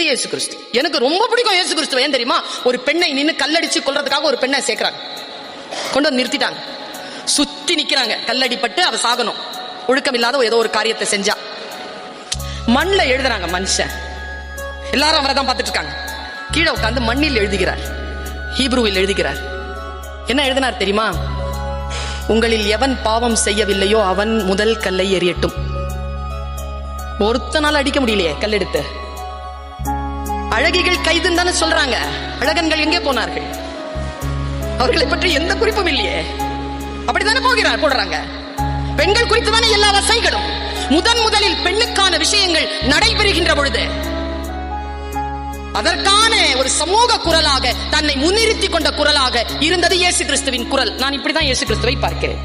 இது இயேசு கிறிஸ்து. எனக்கு ரொம்ப பிடிக்கும் இயேசு கிறிஸ்து. ஏன் தெரியுமா? ஒரு பெண்ணை நின்று கல்லடிச்சு கொள்றதுக்காக ஒரு பெண்ணை சேர்க்கிறாங்க. கொண்டு வந்து நிறுத்திட்டாங்க. சுத்தி நிக்கிறாங்க. கல்லடிப்பட்டு அவ சாகணும். ஒழுக்கம் இல்லாத ஏதோ ஒரு காரியத்தை செஞ்சா. மண்ணில் எழுதுறாங்க மனுஷன். எல்லாரும் அவரை தான் பார்த்துட்டு இருக்காங்க கீழே உட்காந்து மண்ணில் எழுதுகிறார். ஹீப்ரூவில் எழுதுகிறார். என்ன எழுதினார் தெரியுமா? உங்களில் எவன் பாவம் செய்யவில்லையோ அவன் முதல் கல்லை எறியட்டும். ஒருத்தனால் அடிக்க முடியலையே கல்லெடுத்து. அழகிகள் கைதுன்னு தானே சொல்றாங்க. அழகன்கள் எங்கே போனார்கள்? அவர்களை பற்றி எந்த குறிப்பும் இல்லையே. அப்படித்தானே போகிறார் போடுறாங்க. பெண்கள் குறித்து தானே எல்லா வசைகளும். முதன் முதலில் பெண்ணுக்கான விஷயங்கள் நடைபெறுகின்ற பொழுது அதற்கான ஒரு சமூக குரலாக தன்னை முன்னிறுத்தி கொண்ட குரலாக இருந்தது இயேசு கிறிஸ்துவின் குரல். நான் இப்படிதான் இயேசு கிறிஸ்துவை பார்க்கிறேன்.